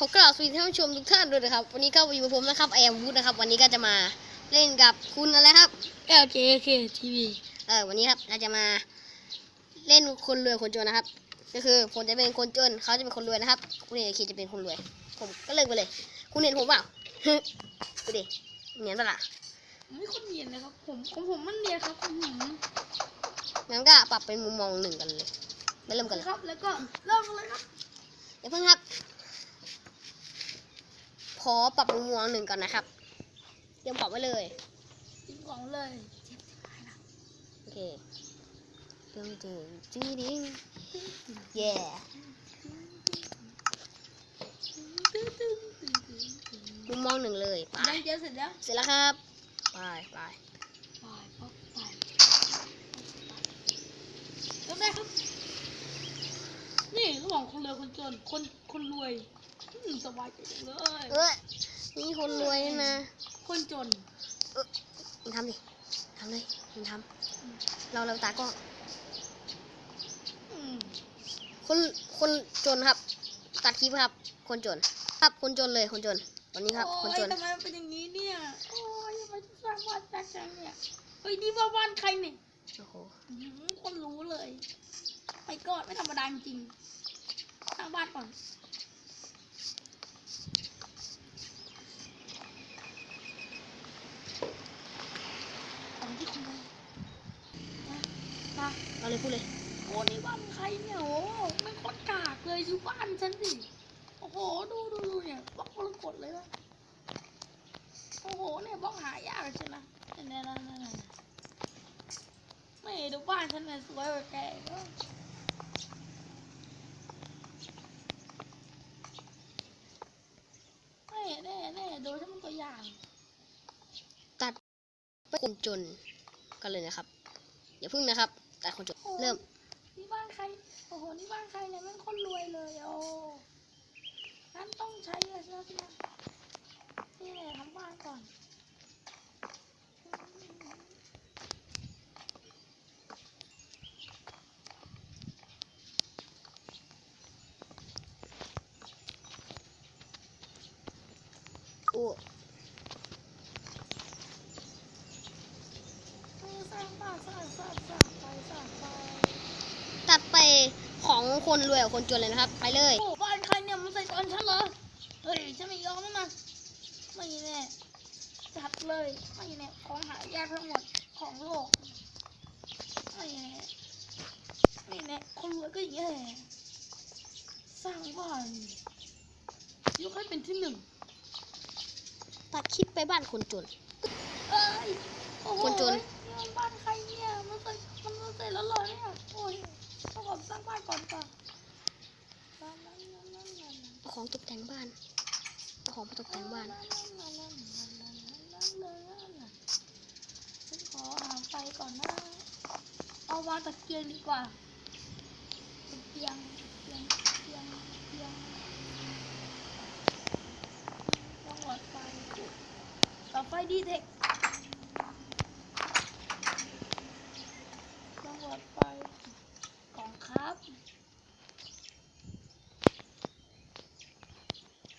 ขอกล่าวสวัสดีท่านผู้ชมทุกท่านด้วยนะครับ วันนี้ก็อยู่กับผมนะครับแอมวูดนะครับ วันนี้ก็จะมาเล่นกับคุณอะไรครับ LKK TV เออวันนี้ครับเราจะมาเล่นคนรวยคนจนนะครับ ก็คือผมจะเป็นคนจนเขาจะเป็นคนรวยนะครับ คุณเอกจะเป็นคนรวย ผมก็เลิกไปเลย คุณเห็นผมเปล่าดูดิเหนียนปะล่ะไม่คนเนียนนะครับ ผมของผมมันเนียนครับผมงั้นก็ปรับเป็นมุมมองหนึ่งกันเลยไปเริ่มกันเลยครับ แล้วก็เริ่มกันเลยครับเดี๋ยวเพิ่งครับข อปรับมุมมองหนึ่งก่อนนะครับเตรียมปรับไว้เลยกินของเลยโอเคตึงตึงจีดิงเย่ตึ้งตึ้งตึ้งตึ้งตึ้งมุมมองหนึ่งเลยไปยังเจอเสร็จแล้วเสร็จแล้วครับไปไปไปปั๊บไปเริ่มได้ครับ นี่ระหว่างคนรวยคนจนคนคนรวย อืมสบายใจจังเลย เออนี่คนรวยนะคนจน มึงทำดิทำเลยมึงทำเราเราตากล้องอืมคนคนจนครับ ตัดคลิปครับ คนจน ครับคนจนเลยคนจนวันนี้ครับ คนจนโอ้ยทำไมมันเป็นอย่างนี้เนี่ย โอ้ยทำไมต้องสร้างบ้านแตกจังเนี่ย เฮ้ยนี่ว่าบ้านใครเนี่ยโอ้โหอื้อหือคนรู้เลย ไปก่อนไม่ธรรมดาจริงสร้างบ้านก่อน ของที่คุณเลยมามา เอาเลยพูดเลยโอ้นี่บ้านใครเนี่ยโอ้ไม่โคตรกากเลยอยู่บ้านฉันสิโอ้โหดูดูดูเนี่ยบล็อกมรกตเลยวะโอ้โหเนี่ยบล็อกหายากใช่ไหมเนี่ยนี่ยเนี่ยเนี่นไม่ดูบ้านฉันเนี่ยสวยกว่าแกก็ไม่แน่แน่ดูฉันเป็นตัวอย่างตัดไปคนจนกันเลยนะครับอย่าพึ่งนะครับตัดคนจน เริ่ม นี่บ้านใคร โอ้โห นี่บ้านใครเนี่ยแม่งคนรวยเลย โอ้งั้นต้องใช้เลยใช่ไหมนี่แหละทำบ้านก่อนโอ้เออสร้างบ้านสร้างสร้างสร้างไปสร้างไป ตัดไปของ คนรวยกับคนจนเลยนะครับ ไปเลยโอ้บ้านใครเนี่ยมันใส่ก่อนฉันเหรอเฮ้ยฉันไม่ยอมแล้วนะไม่แน่จัดเลยไม่แน่ของหายากทั้งหมดของโลกไม่แน่ไม่แน่คนรวยก็แย่สร้างบ้านยกให้เป็นที่หนึ่งตัดคลิปไปบ้านคนจน เอ้ยโอ้โห คนจนนี่มันบ้านใครเนี่ยมันใส่มันมันใส่แล้วเหรอเนี่ยโอ้ยต้องขอสร้างบ้านก่อนก่อนนั่นนั่นนั่นนั่นนั่น เอาของตก แต่งบ้านเอาของมาตกแต่งบ้านฉันขอหาไฟก่อนนะ เอาวางตะเกียงดีกว่าตะเกียงเกียงเกียงเกียงต้องหลอดไฟต่อไฟดีเทคต้องหลอดไฟกล่องครับ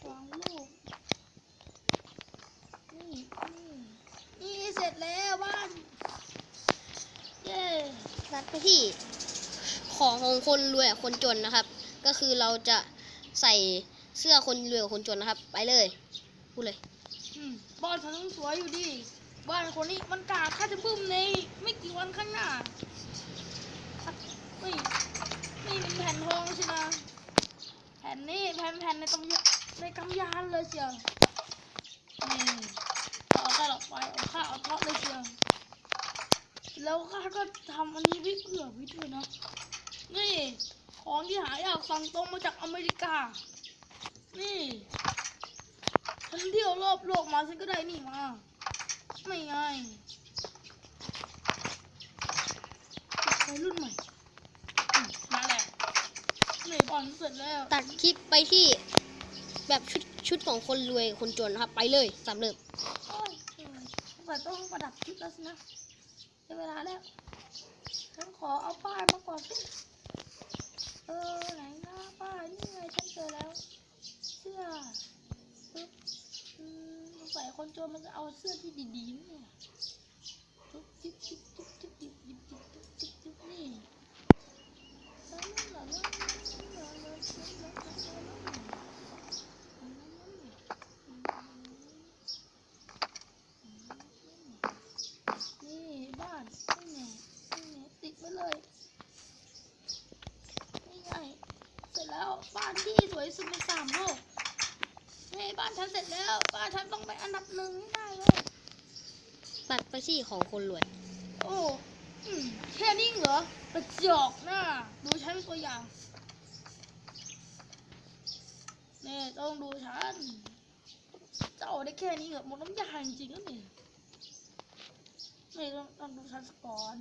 วางลูก นี่นี่นี่เสร็จแล้วบ้าน เย้ ตัดไปที่ของของคนรวยคนจนนะครับ ก็คือเราจะใส่เสื้อคนรวยกับคนจนนะครับ ไปเลยพูดเลยบ้านฉันต้องสวยอยู่ดิบ้านคนนี้มันกาค่าจะบึ้มในไม่กี่วันข้างหน้านี่นี่เป็นแผ่นทองใช่ไหมแผ่นนี้แผ่นแผ่นในกำยาในกำยานเลยเชียวนี่เอาข้หลอไปเอาข้าวเอาทอดเลยเชียว แล้วข้าก็ทำอันนี้ไว้เผื่อไว้ด้วยนะ นี่ ของที่หายากสั่งตรงมาจากอเมริกา นี่ฉันเที่ยวรอบโลกมาฉันก็ได้นี่มา ไม่ไงไปรุ่นใหม่อืมมาแล้วนี่บอลเสร็จแล้ว ตัดคลิปไปที่แบบชุดชุดของคนรวยกับคนจนนะครับ ไปเลยสามเริ่มโอ้ยแต่ต้องประดับชุดแล้วสินะ ได้เวลาแล้วฉันขอเอาป้ายมาก่อนสิเออไหนนะป้ายนี่ไงฉันเจอแล้ว เสื้อปึ๊บอืมใส่คนจนมันจะเอาเสื้อที่ดีๆเนี่ยจุ๊บจิ๊บจิ๊บจิ๊บจิ๊บจิ๊บจิ๊บจิ๊บจิ๊บจิ๊บนี่แล้วนี่เหรอแล้วนี่เหรอแล้วนี่เหรอ ที่สวยที่สุดในสามโลกนี่บ้านฉันเสร็จแล้ว บ้านฉันต้องไปอันดับหนึ่งให้ได้เลยปัดไปที่ของคนรวย โอ้อืมแค่นี้เหรอกระจอกหน้า ดูฉันเป็นตัวอย่างนี่ต้องดูฉัน เจ้าได้แค่นี้เหรอหมดน้ำยาจริงๆแล้วนี่นี่ต้องต้องดูฉันสกก่อน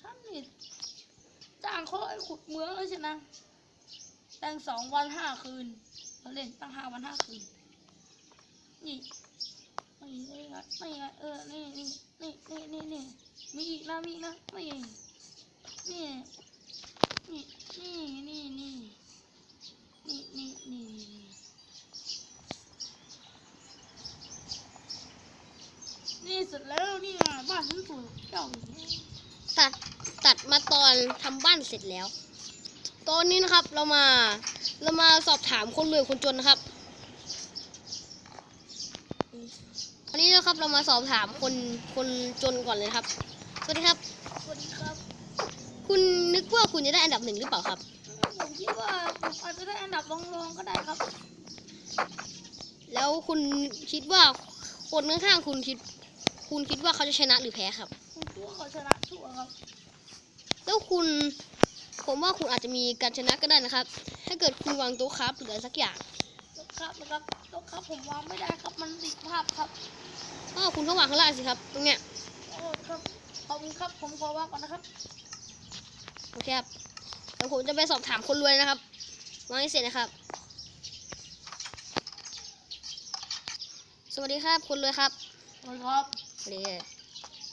ฉันนี่จ้างเขาให้ขุดเมืองเลยใช่นะแต่งสองวันห้าคืนเราเล่นตั้งห้าวันห้าคืน นี่นี่นี่ไม่ไงเออ นี่นี่นี่นี่นี่นี่มีอีกนะมีอีกนะนี่นี่นี่นี่นี่นี่นี่นี่นี่นี่เสร็จแล้วนี่ไงบ้านฉันสวยเจ้าอย่างนี้ตัดตัดมาตอนทำบ้านเสร็จแล้ว ตอนนี้นะครับเรามาเรามาสอบถามคนรวยคนจนนะครับตอนนี้นะครับเรามาสอบถามคนคนจนก่อนเลยนะครับ สวัสดีครับ สวัสดีครับ คุณนึกว่าคุณจะได้อันดับหนึ่งหรือเปล่าครับ ผมคิดว่าผมอาจจะได้อันดับรองๆก็ได้ครับ แล้วคุณคิดว่าคนข้างๆคุณคิด คุณคิดว่าเขาจะชนะหรือแพ้ครับ ผมคิดว่าเขาชนะชัวร์ครับ แล้วคุณ ผมว่าคุณอาจจะมีการชนะก็ได้นะครับ ถ้าเกิดคุณวางโต๊ะครับหรืออะไรสักอย่างแล้วครับนะครับแล้วครับผมวางไม่ได้ครับมันติดภาพครับก็คุณก็วางข้างล่างสิครับ ตรงเนี้ยโอ้ครับขอบคุณครับผมขอวางก่อนนะครับโอเคครับเดี๋ยวผมจะไปสอบถามคนรวยนะครับวางให้เสร็จนะครับ สวัสดีครับคนรวยครับสวัสดีครับสวัสดี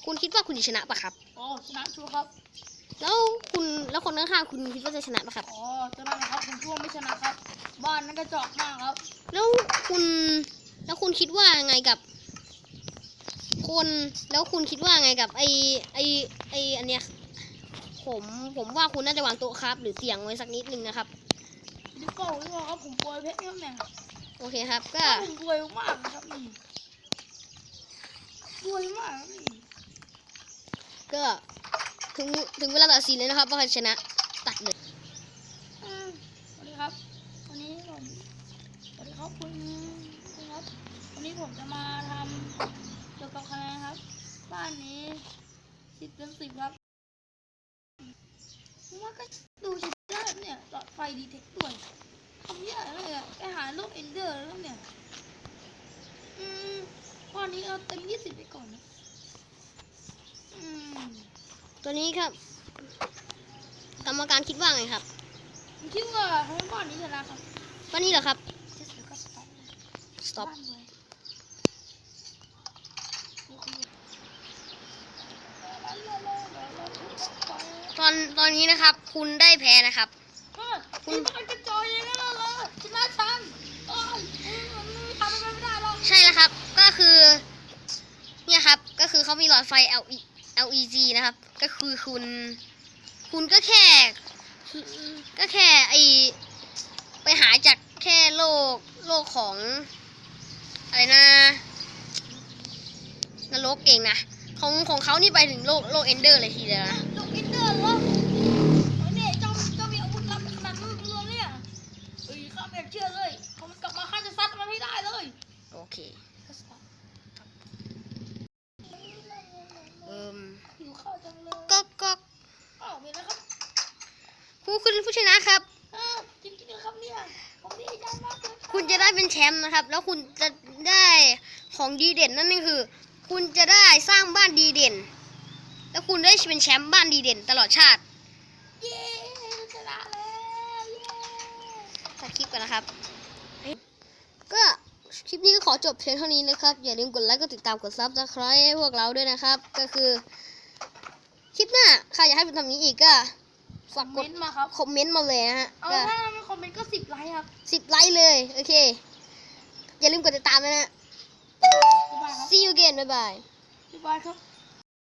คุณคิดว่าคุณจะชนะปะครับอ๋อชนะชัวร์ครับ แล้วคุณแล้วคนข้างๆคุณคิดว่าจะชนะปะครับ อ๋อจะนั่นนะครับผมชัวร์ไม่ชนะครับ บ้านนั้นกระจอกมากครับ แล้วคุณ แล้วคุณคิดว่าไงกับ คน แล้วคุณคิดว่าไงกับไอไอไออันเนี้ย ผมผมว่าคุณน่าจะวางโต๊ะครับ หรือเตียงไว้สักนิดนึงนะครับดิโก้ดีกว่าครับผมปวยเพชรครับเนี่ยโอเคครับ ก็ผมปวยมากนะครับนี่ปวยมากครับนี่ก็ ถึงถึงเวลาตัดสินเลยนะครับว่าใครชนะตัดเลยอืมสวัสดีครับ วันนี้ผมสวัสดีครับคุณคุณครับ วันนี้ผมจะมาทำเกี่ยวกับคะแนนครับ บ้านนี้สิบเต็มสิบครับผมว่าก็ดูใช้ได้เนี่ยหลอดไฟดีเทคด้วยทำเยอะเลยอะไปหาโลกเอนเดอร์แล้วเนี่ย อืมข้อนี้เอาเต็มยี่สิบไปก่อนนะ อืม ตัวนี้ครับ กรรมการคิดว่าไงครับผมคิดว่าทั้งบ้านนี้ชนะครับวันนี้เหรอครับที่สุดก็สต็อป stop บ้านเลยโอเคตอนตอนนี้นะครับ คุณได้แพ้นะครับ คุณมันกระจอยอย่างนั้นเหรอชนะฉันโอ้ยทำอะไรไม่ได้หรอกใช่แล้วครับ ก็คือ เนี่ยครับ ก็คือเขามีหลอดไฟ LE LED นะครับ ก็คือคุณ คุณก็แค่ ก็แค่ไอไปหาจากแค่โลกโลกของ อะไรนะนรกเก่งนะ ของของเขานี่ไปถึงโลกโลกเอนเดอร์เลยทีเดียวนะลูกอินเดอร์อโอ้ยเนี่ยเจ้าเจ้ามีอาวุธลับขนาดนั้นเลยเนี่ยเอ้ยข้าไม่เชื่อเลยพอมันกลับมาข้าจะซัดมันให้ได้เลย โอเค เอิ่ม หิวข้าวจังเลย ก็ก็ อ้าวมีแล้วครับ คุณคุณผู้ชนะครับ อ้าวจริงๆนะครับเนี่ยผมดีใจมากเลยรับ คุณจะได้เป็นแชมป์นะครับ แล้วคุณจะได้ของดีเด่นนั่นก็คือ คุณจะได้สร้างบ้านดีเด่น แล้วคุณได้เป็นแชมป์บ้านดีเด่นตลอดชาติเย้ชนะแล้วเย้ตัดคลิปกันนะครับ ก็คลิปนี้ก็ขอจบเพียงเท่านี้นะครับ อย่าลืมกดไลค์กดติดตามกดซับสไครต์ให้พวกเราด้วยนะครับ ก็คือ คลิปหน้าใครอยากให้เป็นทำนี้อีกก็ ฝากคกอมดเมนต์มาครับคอมเมนต์มาเลยนะฮะเอาก็ถ้าไม่คอมเมนต์ก็สิบไลค์ครับสิบไลค์เลย โอเค อย่าลืมกดติดตามนะฮะายบายครับ see you again บ๊ายบายบ๊ายบายครับ